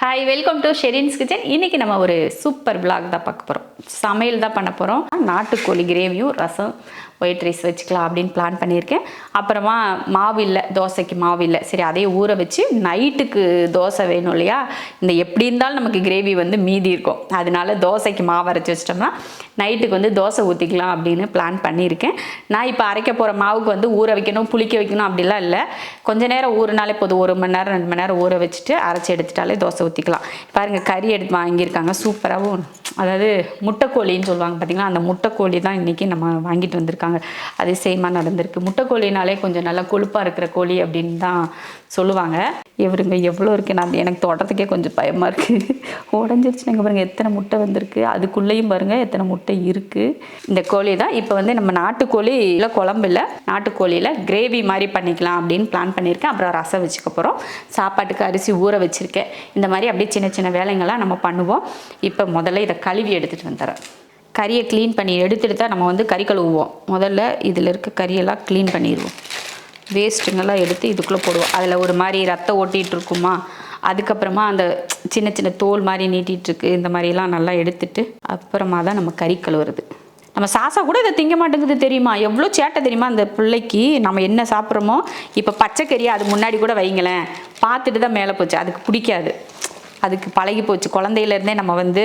Hi welcome to Sherin's kitchen இன்னைக்கு நம்ம ஒரு சூப்பர் பிளாக் தான் பார்க்க போகிறோம் சமையல் தான் பண்ண போகிறோம் நாட்டுக்கோழி கிரேவியும் ரசம் ஒயிட் ரைஸ் வச்சுக்கலாம் அப்படின்னு பிளான் பண்ணியிருக்கேன். அப்புறமா மாவு இல்லை தோசைக்கு மாவு இல்லை சரி அதையே ஊற வச்சு நைட்டுக்கு தோசை வேணும் இல்லையா? இந்த எப்படி இருந்தாலும் நமக்கு கிரேவி வந்து மீதி இருக்கும். அதனால தோசைக்கு மாவு அரைச்சி வச்சிட்டோம்னா நைட்டுக்கு வந்து தோசை ஊற்றிக்கலாம் அப்படின்னு பிளான் பண்ணியிருக்கேன். நான் இப்போ அரைக்க போகிற மாவுக்கு வந்து ஊற வைக்கணும் புளிக்க வைக்கணும் அப்படிலாம் இல்லை. கொஞ்ச நேரம் ஊறினாலே போதும். ஒரு மணி நேரம் ரெண்டு மணி நேரம் ஊற வச்சுட்டு அரைச்சி எடுத்துட்டாலே தோசை ஊற்றிக்கலாம் பாருங்கள் கறி எடுத்து வாங்கியிருக்காங்க. சூப்பராகவும் அதாவது முட்டைக்கோழின்னு சொல்லுவாங்க பார்த்தீங்களா அந்த முட்டைக்கோழி தான் இன்றைக்கி நம்ம வாங்கிட்டு வந்திருக்காங்க. அதிசயமாக நடந்திருக்கு. முட்டைக்கோழினாலே கொஞ்சம் நல்லா கொழுப்பாக இருக்கிற கோழி அப்படின்னு தான் சொல்லுவாங்க. இவருங்க எவ்வளோ இருக்குது நான் எனக்கு தோட்டத்துக்கே கொஞ்சம் பயமாக இருக்குது உடஞ்சிருச்சுனாங்க பாருங்கள் எத்தனை முட்டை வந்திருக்கு. அதுக்குள்ளேயும் பாருங்கள் எத்தனை முட்டை இருக்குது இந்த கோழி தான் இப்போ வந்து நம்ம நாட்டுக்கோழி இல்லை குழம்பு இல்லை நாட்டுக்கோழியில் கிரேவி மாதிரி பண்ணிக்கலாம் அப்படின்னு பிளான் பண்ணியிருக்கேன். அப்புறம் ரசம் வச்சுக்க போகிறோம் சாப்பாட்டுக்கு அரிசி ஊற வச்சுருக்கேன். இந்த மாதிரி அப்படியே சின்ன சின்ன வேலைங்கள்லாம் நம்ம பண்ணுவோம். இப்போ முதல்ல இதை கழுவி எடுத்துகிட்டு வந்துடுறேன். கறியை க்ளீன் பண்ணி எடுத்துட்டு தான் நம்ம வந்து கறி கழுவுவோம். முதல்ல இதில் இருக்க கறியெல்லாம் க்ளீன் பண்ணிடுவோம். வேஸ்ட்டுங்கெல்லாம் எடுத்து இதுக்குள்ளே போடுவோம். அதில் ஒரு மாதிரி ரத்தம் ஓட்டிகிட்டு இருக்குமா? அதுக்கப்புறமா அந்த சின்ன சின்ன தோல் மாதிரி நீட்டிகிட்ருக்கு இந்த மாதிரிலாம் நல்லா எடுத்துட்டு அப்புறமா தான் நம்ம கறி கழுவுறது. நம்ம சாசா கூட இதை திங்க மாட்டேங்குது தெரியுமா? எவ்வளோ சேட்டை தெரியுமா அந்த பிள்ளைக்கு? நம்ம என்ன சாப்பிட்றோமோ? இப்போ பச்சைக்கறி அது முன்னாடி கூட வைங்களேன். பார்த்துட்டு தான் மேலே போச்சு. அதுக்கு பிடிக்காது. அதுக்கு பழகி போச்சு. குழந்தையிலேருந்தே நம்ம வந்து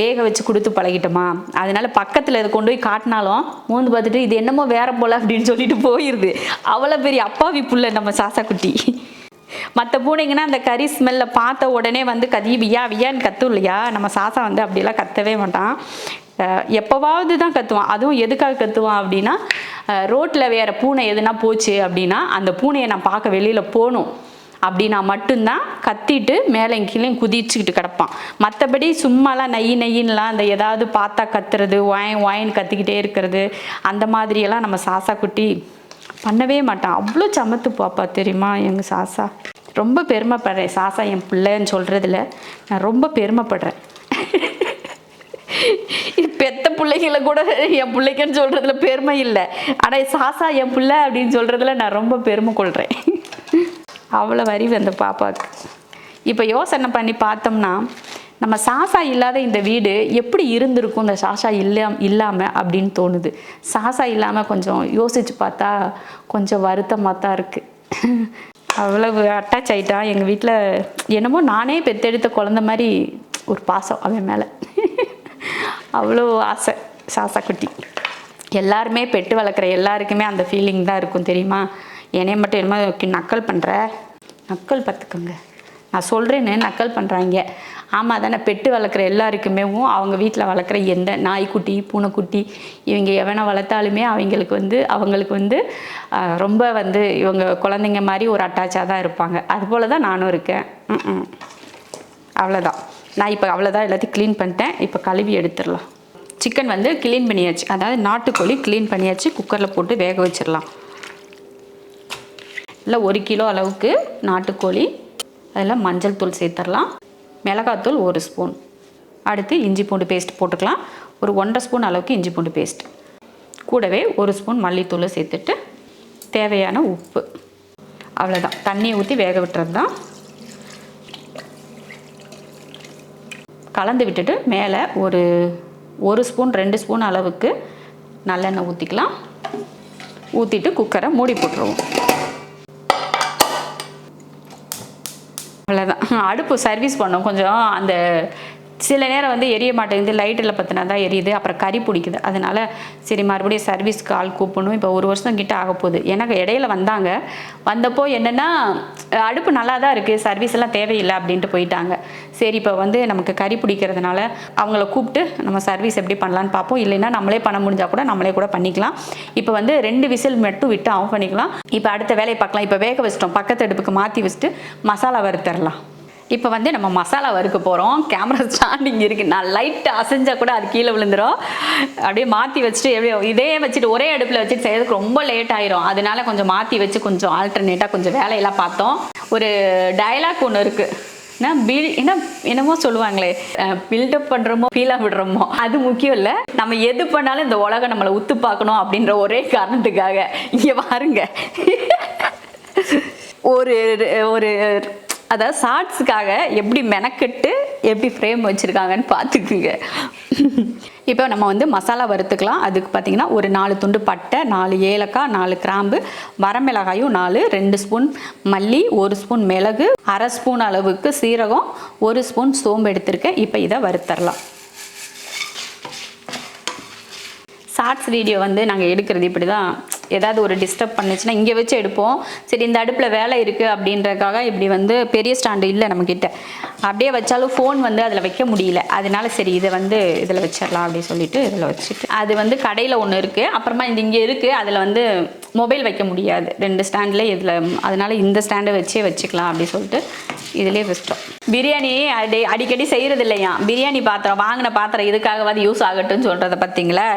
வேக வச்சு கொடுத்து பழகிட்டோமா? அதனால பக்கத்தில் இதை கொண்டு போய் காட்டினாலும் மூந்து பார்த்துட்டு இது என்னமோ வேற போல அப்படின்னு சொல்லிட்டு போயிடுது அவ்வளோ பெரிய அப்பாவி புள்ள நம்ம சாசாக்குட்டி. மற்ற பூனைங்கன்னா அந்த கறி ஸ்மெல்ல பார்த்த உடனே வந்து கதி வியா வியான்னு கத்தும் இல்லையா? நம்ம சாசா வந்து அப்படியெல்லாம் கத்தவே மாட்டான். எப்போவாவது தான் கத்துவான். அதுவும் எதுக்காக கத்துவான் அப்படின்னா ரோட்டில் வேற பூனை எதுனா போச்சு அப்படின்னா அந்த பூனையை நான் பார்க்க வெளியில் போகணும். அப்படின்னா மட்டும்தான் கத்திட்டு மேலே கீழே குதிச்சுக்கிட்டு கிடப்பான். மற்றபடி சும்மாலாம் நெய் நெய்யின்லாம் அந்த ஏதாவது பார்த்தா கத்துறது வாயின் ஒயின் கத்திக்கிட்டே இருக்கிறது அந்த மாதிரியெல்லாம் நம்ம சாசா குட்டி பண்ணவே மாட்டான். அவ்வளோ சமத்து பாப்பா தெரியுமா எங்கள் சாசா? ரொம்ப பெருமைப்படுறேன். சாசா என் பிள்ளைன்னு சொல்கிறதுல நான் ரொம்ப பெருமைப்படுறேன். பெத்த பிள்ளைகளை கூட என் பிள்ளைக்குன்னு சொல்கிறதுல பெருமை இல்லை. ஆனால் சாசா என் பிள்ளை அப்படின்னு சொல்கிறதுல நான் ரொம்ப பெருமை கொள்கிறேன் அவ்வளோ வரி அந்த பாப்பாவுக்கு இப்போ யோசனை பண்ணி பார்த்தோம்னா நம்ம சாசா இல்லாத இந்த வீடு எப்படி இருந்திருக்கும்? இந்த சாசா இல்லாம இல்லாமல் அப்படின்னு தோணுது. சாசா இல்லாமல் கொஞ்சம் யோசிச்சு பார்த்தா கொஞ்சம் வருத்தமாக தான் இருக்குது அவ்வளவு அட்டாச் ஆயிட்டான் எங்கள் வீட்டில் என்னமோ நானே பெத்தெடுத்த குழந்த மாதிரி ஒரு பாசம் அவன் மேலே. அவ்வளோ ஆசை சாசா குட்டி. எல்லாருமே பெட்டு வளர்க்குற எல்லாருக்குமே அந்த ஃபீலிங் தான் இருக்கும் தெரியுமா? என்னைய மட்டும் என்னமோ நக்கல் பண்ணுற நக்கல் பார்த்துக்கோங்க. நான் சொல்கிறேன்னு நக்கல் பண்ணுறாங்க ஆமாம் தானே பெட்டு வளர்க்குற எல்லாருக்குமேவும் அவங்க வீட்டில் வளர்க்குற எந்த நாய்க்குட்டி பூனைக்குட்டி இவங்க எவனை வளர்த்தாலுமே அவங்களுக்கு வந்து அவங்களுக்கு வந்து ரொம்ப வந்து இவங்க குழந்தைங்க மாதிரி ஒரு அட்டாச்சாக தான் இருப்பாங்க. அதுபோல் தான் நானும் இருக்கேன். ம் அவ்வளோதான் நான் இப்போ அவ்வளோதான் எல்லாத்தையும் க்ளீன் பண்ணிட்டேன். இப்போ கழுவி எடுத்துடலாம். சிக்கன் வந்து க்ளீன் பண்ணியாச்சு. அதாவது நாட்டுக்கோழி க்ளீன் பண்ணியாச்சு. குக்கரில் போட்டு வேக வச்சிடலாம். இல்லை ஒரு கிலோ அளவுக்கு நாட்டுக்கோழி அதில் மஞ்சள் தூள் சேர்த்துடலாம். மிளகாத்தூள் ஒரு ஸ்பூன். அடுத்து இஞ்சி பூண்டு பேஸ்ட் போட்டுக்கலாம். ஒரு ஒன்றரை ஸ்பூன் அளவுக்கு இஞ்சி பூண்டு பேஸ்ட். கூடவே ஒரு ஸ்பூன் மல்லித்தூள் சேர்த்துட்டு தேவையான உப்பு. அவ்வளோதான் தண்ணியை ஊற்றி வேக விட்டுறது தான். கலந்து விட்டுட்டு மேலே ஒரு ஒரு ஸ்பூன் ரெண்டு ஸ்பூன் அளவுக்கு நல்லெண்ணெய் ஊற்றிக்கலாம். ஊற்றிட்டு குக்கரை மூடி போட்டுருவோம் அவ்வளோதான் அடுப்பு சர்வீஸ் பண்ணோம். கொஞ்சம் அந்த சில நேரம் வந்து எரிய மாட்டேங்குது. லைட்டில் பற்றினா தான் எரியுது. அப்புறம் கறி பிடிக்குது. அதனால சரி மறுபடியும் சர்வீஸ்க்கு ஆள் கூப்பிடணும். இப்போ ஒரு வருஷம் கிட்ட ஆக போகுது. எனக்கு இடையில வந்தாங்க. வந்தப்போ என்னென்னா அடுப்பு நல்லா தான் இருக்குது சர்வீஸ் எல்லாம் தேவையில்லை அப்படின்ட்டு போயிட்டாங்க. சரி இப்போ வந்து நமக்கு கறி பிடிக்கிறதுனால அவங்கள கூப்பிட்டு நம்ம சர்வீஸ் எப்படி பண்ணலான்னு பார்ப்போம். இல்லைன்னா நம்மளே பண்ண முடிஞ்சால் கூட நம்மளே கூட பண்ணிக்கலாம். இப்போ வந்து ரெண்டு விசில் மட்டும் விட்டு ஆஃப் பண்ணிக்கலாம். இப்போ அடுத்த வேலையை பார்க்கலாம். இப்போ வேக வச்சிட்டோம். பக்கத்து அடுப்புக்கு மாற்றி வச்சுட்டு மசாலா வறுத்தரலாம். இப்போ வந்து நம்ம மசாலா வறுக்க போகிறோம் கேமரா ஸ்டாண்டிங் இருக்குது நான் லைட் அசைஞ்சால் கூட அது கீழே விழுந்துரும். அப்படியே மாற்றி வச்சுட்டு எப்படியோ இதே வச்சுட்டு ஒரே அடுப்பில் வச்சுட்டு செய்யறதுக்கு ரொம்ப லேட் ஆயிரும். அதனால கொஞ்சம் மாற்றி வச்சு கொஞ்சம் ஆல்டர்னேட்டாக கொஞ்சம் வேலையெல்லாம் பார்த்தோம். ஒரு டயலாக் ஒன்று இருக்குது என்ன? பில் என்ன என்னமோ சொல்லுவாங்களே. பில்டப் பண்ணுறோமோ ஃபீலாக விடுறோமோ. அது முக்கியம் இல்லை. நம்ம எது பண்ணாலும் இந்த உலகம் நம்மளை உத்து பார்க்கணும் அப்படின்ற ஒரே காரணத்துக்காக. இங்கே பாருங்க. ஒரு ஒரு அதாவது ஷார்ட்ஸுக்காக எப்படி மெனக்கெட்டு எப்படி ஃப்ரேம் வச்சுருக்காங்கன்னு பார்த்துக்குங்க. இப்போ நம்ம வந்து மசாலா வறுத்துக்கலாம். அதுக்கு பார்த்தீங்கன்னா ஒரு நாலு துண்டு பட்டை நாலு ஏலக்காய் நாலு கிராம்பு வரமிளகாயும் நாலு ரெண்டு ஸ்பூன் மல்லி ஒரு ஸ்பூன் மிளகு அரை ஸ்பூன் அளவுக்கு சீரகம் ஒரு ஸ்பூன் சோம்பு எடுத்திருக்கேன். இப்போ இதை வறுத்தரலாம். ஷார்ட்ஸ் வீடியோ வந்து நாங்கள் எடுக்கிறது இப்படி தான் ஏதாவது ஒரு டிஸ்டர்ப் பண்ணுச்சுன்னா இங்கே வச்சு எடுப்போம். சரி இந்த அடுப்பில் வேலை இருக்குது அப்படின்றதுக்காக இப்படி வந்து பெரிய ஸ்டாண்டு இல்லை நம்மக்கிட்ட அப்படியே வச்சாலும் ஃபோன் வந்து அதில் வைக்க முடியல. அதனால சரி இதை வந்து இதில் வச்சிடலாம் அப்படின்னு சொல்லிட்டு இதில் வச்சுட்டு அது வந்து கடையில் ஒன்று இருக்குது அப்புறமா இது இங்கே இருக்குது அதில் வந்து மொபைல் வைக்க முடியாது. ரெண்டு ஸ்டாண்டில் இதில் அதனால் இந்த ஸ்டாண்டை வச்சே வச்சுக்கலாம் அப்படின்னு சொல்லிட்டு இதிலே வச்சிட்டோம். பிரியாணி அடி அடிக்கடி செய்கிறது இல்லையா? பிரியாணி பாத்திரம் வாங்கின பாத்திரம் இதுக்காகவாது யூஸ் ஆகட்டும்னு சொல்கிறத பார்த்தீங்களா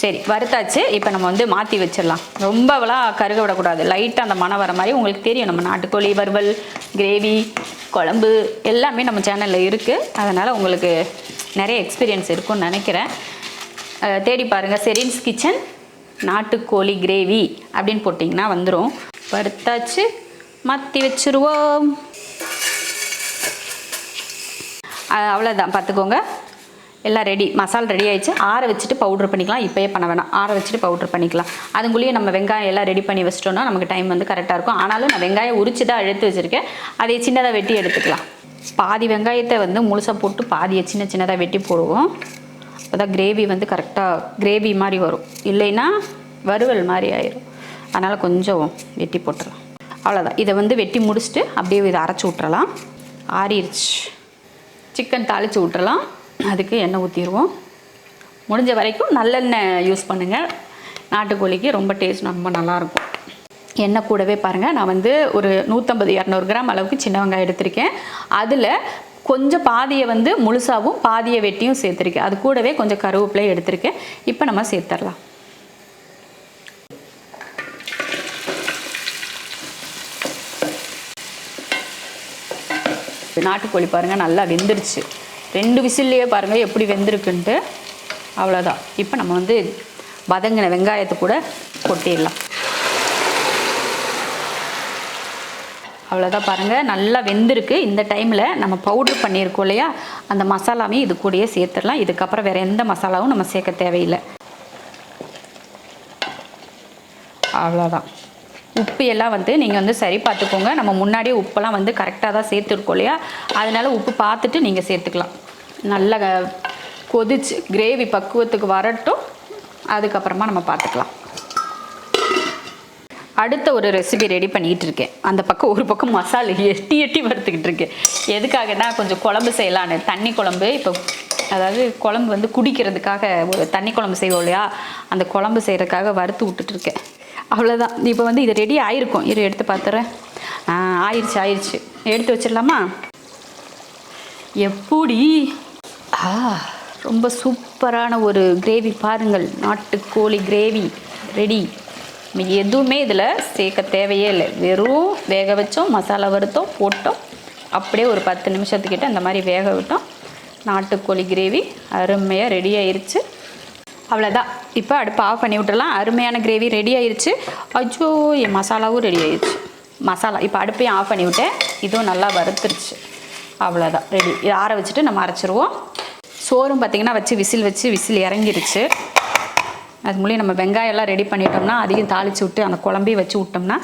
சரி வறுத்தாச்சு. இப்போ நம்ம வந்து மாற்றி வச்சிடலாம். ரொம்பவெல்லாம் கருக விடக்கூடாது. லைட்டாக அந்த மனம் வர மாதிரி உங்களுக்கு தெரியும். நம்ம நாட்டுக்கோழி வறுவல் கிரேவி குழம்பு எல்லாமே நம்ம சேனலில் இருக்குது அதனால் உங்களுக்கு நிறைய எக்ஸ்பீரியன்ஸ் இருக்கும்னு நினைக்கிறேன். தேடி பாருங்கள் செரின்ஸ் கிச்சன் நாட்டுக்கோழி கிரேவி அப்படின்னு போட்டிங்கன்னா வந்துடும் பருத்தாச்சு மாற்றி வச்சுருவோம். அவ்வளோதான் பார்த்துக்கோங்க. எல்லாம் ரெடி மசால் ரெடி ஆயிடுச்சு. ஆற வச்சுட்டு பவுட்ரு பண்ணிக்கலாம். இப்போயே பண்ண வேணாம். ஆற வச்சுட்டு பவுட்ரு பண்ணிக்கலாம். அதுக்குள்ளேயே நம்ம வெங்காயம் எல்லாம் ரெடி பண்ணி வச்சிட்டோம்னா நமக்கு டைம் வந்து கரெக்டாக இருக்கும். ஆனாலும் நான் வெங்காயம் உரிச்சு தான் எடுத்து வச்சுருக்கேன். அதை சின்னதாக வெட்டி எடுத்துக்கலாம். பாதி வெங்காயத்தை வந்து முழுசாக போட்டு பாதியை சின்ன சின்னதாக வெட்டி போடுவோம். அப்போ கிரேவி வந்து கரெக்டாக கிரேவி மாதிரி வரும். இல்லைன்னா வறுவல் மாதிரி ஆயிரும். அதனால் கொஞ்சம் வெட்டி போட்டுடலாம் அவ்வளோதான் இதை வந்து வெட்டி முடிச்சுட்டு அப்படியே இதை அரைச்சி விட்றலாம் ஆறிடுச்சு. சிக்கன் தாளித்து விட்றலாம் அதுக்கு எண்ணெய் ஊற்றிடுவோம் முடிஞ்ச வரைக்கும் நல்லெண்ணெய் யூஸ் பண்ணுங்கள் நாட்டுக்கோழிக்கு ரொம்ப டேஸ்ட் ரொம்ப நல்லாயிருக்கும் எண்ணெய் கூடவே பாருங்கள் நான் வந்து ஒரு நூற்றம்பது இரநூறு கிராம் அளவுக்கு சின்ன வெங்காயம் எடுத்திருக்கேன். அதில் கொஞ்சம் பாதியை வந்து முழுசாகவும் பாதியை வெட்டியும் சேர்த்துருக்கேன். அது கூடவே கொஞ்சம் கருவேப்பிலையும் எடுத்திருக்கேன். இப்போ நம்ம சேர்த்துடலாம் நாட்டுக்கோழி பாருங்கள் நல்லா வெந்துருச்சு. ரெண்டு விசில்லையே பாருங்கள் எப்படி வெந்திருக்குன்ட்டு. அவ்வளோதான் இப்போ நம்ம வந்து வதங்கின வெங்காயத்தை கூட கொட்டிடலாம். அவ்வளோதான் பாருங்கள் நல்லா வெந்திருக்கு. இந்த டைமில் நம்ம பவுட்ரு பண்ணியிருக்கோம் இல்லையா? அந்த மசாலாவையும் இது கூடயே சேர்த்துடலாம். இதுக்கப்புறம் வேறு எந்த மசாலாவும் நம்ம சேர்க்க தேவையில்லை. அவ்வளோதான் உப்பு எல்லாம் வந்து நீங்கள் வந்து சரி பார்த்துக்கோங்க. நம்ம முன்னாடியே உப்பெல்லாம் வந்து கரெக்டாக தான் சேர்த்துருக்கோம் இல்லையா? அதனால உப்பு பார்த்துட்டு நீங்கள் சேர்த்துக்கலாம். நல்லா கொதிச்சு கிரேவி பக்குவத்துக்கு வரட்டும். அதுக்கப்புறமா நம்ம பார்த்துக்கலாம். அடுத்த ஒரு ரெசிபி ரெடி பண்ணிக்கிட்டு இருக்கேன். அந்த பக்கம் ஒரு பக்கம் மசாலா எட்டி எட்டி வறுத்துக்கிட்டு இருக்கேன். எதுக்காகனா கொஞ்சம் குழம்பு செய்யலான்னு. தண்ணி குழம்பு இப்போ அதாவது குழம்பு வந்து குடிக்கிறதுக்காக ஒரு தண்ணி குழம்பு செய்வோம் இல்லையா? அந்த குழம்பு செய்கிறதுக்காக வறுத்து விட்டுட்ருக்கேன் அவ்வளோதான் இப்போ வந்து இது ரெடி ஆயிருக்கும். இரு எடுத்து பார்த்துறேன் ஆ ஆயிடுச்சு ஆயிடுச்சு எடுத்து வச்சிடலாமா? எப்படி? ஆ ரொம்ப சூப்பரான ஒரு கிரேவி பாருங்கள். நாட்டுக்கோழி கிரேவி ரெடி எதுவுமே இதில் சேர்க்க தேவையே இல்லை. வெறும் வேக வச்சோம் மசாலா வறுத்தோம் போட்டோம். அப்படியே ஒரு பத்து நிமிஷத்துக்கிட்ட இந்த மாதிரி வேக விட்டோம். நாட்டுக்கோழி கிரேவி அருமையாக ரெடி ஆயிடுச்சு அவ்வளோதான் இப்போ அடுப்பு ஆஃப் பண்ணி விட்டுலாம் அருமையான கிரேவி ரெடி ஆயிடுச்சு அச்சோ என் மசாலாவும் ரெடி ஆயிடுச்சு மசாலா இப்போ அடுப்பையும் ஆஃப் பண்ணி விட்டேன். இதுவும் நல்லா வறுத்துருச்சு. அவ்வளோதான் ரெடி இதை ஆற வச்சுட்டு நம்ம அரைச்சிருவோம். சோறும் பார்த்திங்கன்னா வச்சு விசில் வச்சு விசில் இறங்கிருச்சு. அது மூலியம் நம்ம வெங்காயம் எல்லாம் ரெடி பண்ணிட்டோம்னா அதையும் தாளித்து விட்டு அந்த குழம்பையும் வச்சு விட்டோம்னா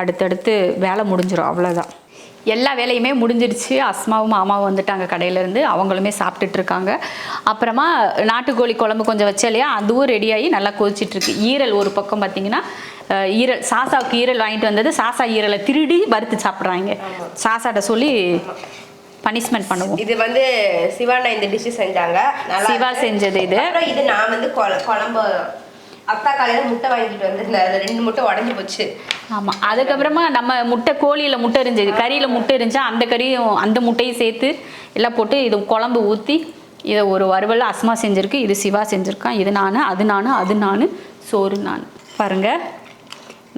அடுத்தடுத்து வேலை முடிஞ்சிடும் அவ்வளோதான் எல்லா வேலையுமே முடிஞ்சிடுச்சு. அஸ்மாவும் மாமாவும் வந்துட்டாங்க கடையிலேருந்து. அவங்களுமே சாப்பிட்டுட்ருக்காங்க அப்புறமா நாட்டுக்கோழி குழம்பு கொஞ்சம் வச்சா இல்லையா? அதுவும் ரெடியாகி நல்லா கொதிச்சிட்ருக்கு ஈரல் ஒரு பக்கம் பார்த்தீங்கன்னா ஈரல் சாசாவுக்கு ஈரல் வாங்கிட்டு வந்தது. சாசா ஈரலை திருடி வறுத்து சாப்பிட்றாங்க. சாசாட்ட சொல்லி பனிஷ்மெண்ட் பண்ணுவோம். இது வந்து சிவானா இந்த டிஷ் செஞ்சாங்க. சிவா. செஞ்சது இது. இது நான் வந்து குழ- குழம்பு அத்தா காலையில முட்டை வாங்கிட்டு வந்திருந்தேன் அதுல ரெண்டு முட்டை உடஞ்சி போச்சு. ஆமாம் அதுக்கப்புறமா நம்ம முட்டை கோழியில் முட்டை இருந்துச்சு. கறியில் முட்டை இருந்துச்சா. அந்த கறியும் அந்த முட்டையும் சேர்த்து எல்லாம் போட்டு இது குழம்பு ஊற்றி இதை ஒரு வறுவல் அஸ்மா செஞ்சுருக்கு. இது சிவா செஞ்சுருக்கான். இது நான் அது நான் அது நான் சோறு நான். பாருங்க.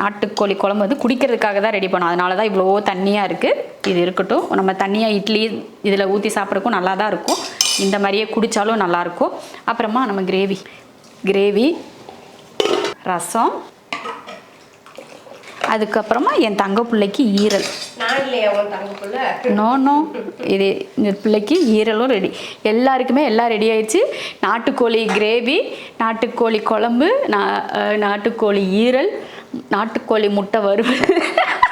நாட்டுக்கோழி குழம்பு வந்து குடிக்கிறதுக்காக தான் ரெடி பண்ணோம். அதனால தான் இவ்வளோ தண்ணியாக இருக்குது இது இருக்கட்டும். நம்ம தண்ணியாக இட்லி இதில் ஊற்றி சாப்பிட்றதுக்கும் நல்லா தான் இருக்கும். இந்த மாதிரியே குடித்தாலும் நல்லாயிருக்கும் அப்புறமா நம்ம கிரேவி கிரேவி ரசம் அதுக்கப்புறமா என் தங்க பிள்ளைக்கு ஈரல். நோ நோ இது இந்த பிள்ளைக்கு ஈரலும் ரெடி எல்லாருக்குமே எல்லாம் ரெடி ஆயிடுச்சு. நாட்டுக்கோழி கிரேவி நாட்டுக்கோழி குழம்பு நாட்டுக்கோழி ஈரல். நாட்டுக்கோழி முட்டை வறுவல்.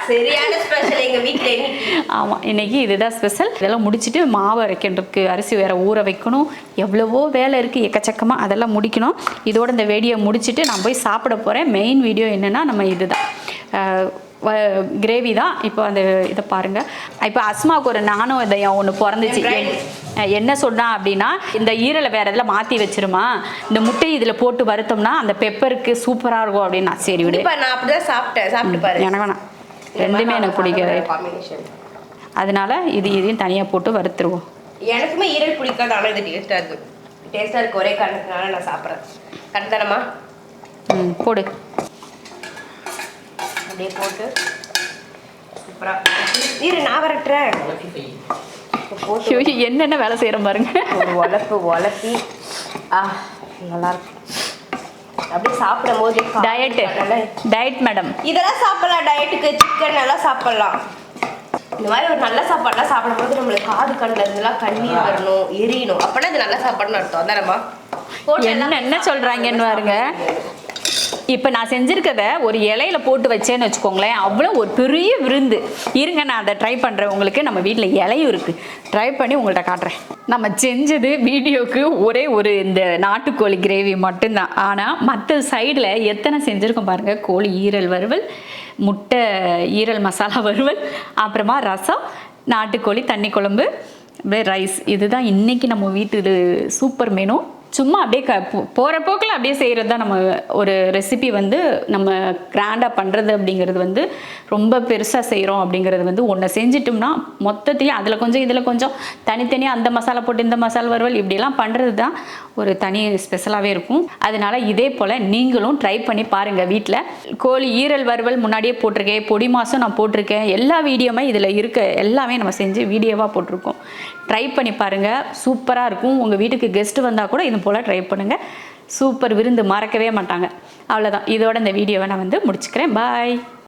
சரியான ஸ்பெஷல் எங்க வீட்ல இன்னைக்கு. ஆமாம் இன்னைக்கு இதுதான் ஸ்பெஷல் இதெல்லாம் முடிச்சுட்டு மாவு அரைக்கிறதுக்கு அரிசி வேற ஊற வைக்கணும். எவ்வளவோ வேலை இருக்குது எக்கச்சக்கமாக அதெல்லாம் முடிக்கணும். இதோட இந்த வீடியோ முடிச்சுட்டு நான் போய் சாப்பிட போகிறேன் மெயின் வீடியோ என்னென்னா நம்ம இதுதான். கிரேவி தான். இப்போ அந்த இதை பாருங்கள் இப்போ அஸ்மாவுக்கு ஒரு நானும் இதை ஒன்று பிறந்துச்சு. என்ன சொன்னா அப்படின்னா இந்த ஈரலை வேற இதில் மாற்றி வச்சிருமா? இந்த முட்டையை இதில் போட்டு வறுத்தோம்னா அந்த பெப்பருக்கு சூப்பராக இருக்கும் அப்படின்னா சரி விடு. இப்ப நான் அப்படிதான் சாப்பிட்டேன். சாப்பிட்டு பாரு. எனக்கு வேணாம். ரெண்டுமே எனக்கு பிடிக்காது. அதனால இது இதையும் தனியாக போட்டு வறுத்துருவோம். எனக்குமே ஈரல் பிடிக்காது ஆனால் இது டேஸ்டா இருக்கு. டேஸ்டா இருக்கு ஒரே காரணத்தினால நான் சாப்பிட்றேன். கரெக்டானமா ம் போடு. அப்படியே போட்டு. சூப்பரா. இரு நான் வரட்டுறேன் போட்டு என்னென்ன வேலை செய்கிறோம் பாருங்க. ஒரு உழப்பு உழப்பி ஆ நல்லா இருக்கு அப்படியே சாப்பிடும் போது டயட்டு டயட் மேடம் இதெல்லாம் சாப்பிடலாம் டயட்டுக்கு சிக்கன் எல்லாம் சாப்பிடலாம். இந்த மாதிரி ஒரு நல்ல சாப்பாடுலாம் சாப்பிடும்போது நம்மளுக்கு காது கண்ணில் இருந்தெல்லாம் கண்ணீர் வரணும் எரியணும். அப்பனா இது நல்ல சாப்பாடுன்னு அர்த்தம். தானேம்மா என்ன என்ன சொல்கிறாங்கன்னு பாருங்க. இப்போ நான் செஞ்சுருக்கத ஒரு இலையில போட்டு வச்சேன்னு வச்சுக்கோங்களேன் அவ்வளோ ஒரு பெரிய விருந்து. இருங்க நான் அதை ட்ரை பண்ணுறேன் உங்களுக்கு நம்ம வீட்டில் இலையும் இருக்குது ட்ரை பண்ணி உங்கள்கிட்ட காட்டுறேன். நம்ம செஞ்சது வீடியோக்கு ஒரே ஒரு இந்த நாட்டுக்கோழி கிரேவி மட்டும்தான். ஆனால் மற்ற சைடில் எத்தனை செஞ்சுருக்கோம் பாருங்கள் கோழி ஈரல் வறுவல் முட்டை ஈரல் மசாலா வறுவல் அப்புறமா ரசம் நாட்டுக்கோழி தண்ணி குழம்பு அப்படியே ரைஸ் இதுதான் இன்னைக்கு நம்ம வீட்டு இது சூப்பர் மெனு சும்மா அப்படியே க போகிற போக்கில் அப்படியே செய்கிறது தான் நம்ம ஒரு ரெசிபி வந்து நம்ம கிராண்டாக பண்ணுறது அப்படிங்கிறது வந்து ரொம்ப பெருசாக செய்கிறோம் அப்படிங்கிறது வந்து ஒன்றை செஞ்சிட்டோம்னா மொத்தத்தையும் அதில் கொஞ்சம் இதில் கொஞ்சம் தனித்தனியாக அந்த மசாலா போட்டு இந்த மசாலா வறுவல் இப்படிலாம் பண்ணுறது தான் ஒரு தனி ஸ்பெஷலாகவே இருக்கும். அதனால இதே போல் நீங்களும் ட்ரை பண்ணி பாருங்கள் வீட்டில் கோழி ஈரல் வறுவல் முன்னாடியே போட்டிருக்கேன் பொடி மாதம் நான் போட்டிருக்கேன். எல்லா வீடியோமே இதில் இருக்க. எல்லாமே நம்ம செஞ்சு வீடியோவாக போட்டிருக்கோம். ட்ரை பண்ணி பாருங்கள் சூப்பராக இருக்கும். உங்கள் வீட்டுக்கு கெஸ்ட்டு வந்தால் கூட இது போல் ட்ரை பண்ணுங்கள் சூப்பர் விருந்து மறக்கவே மாட்டாங்க. அவ்வளோதான் இதோட இந்த வீடியோவை நான் வந்து முடிச்சுக்கிறேன். பாய்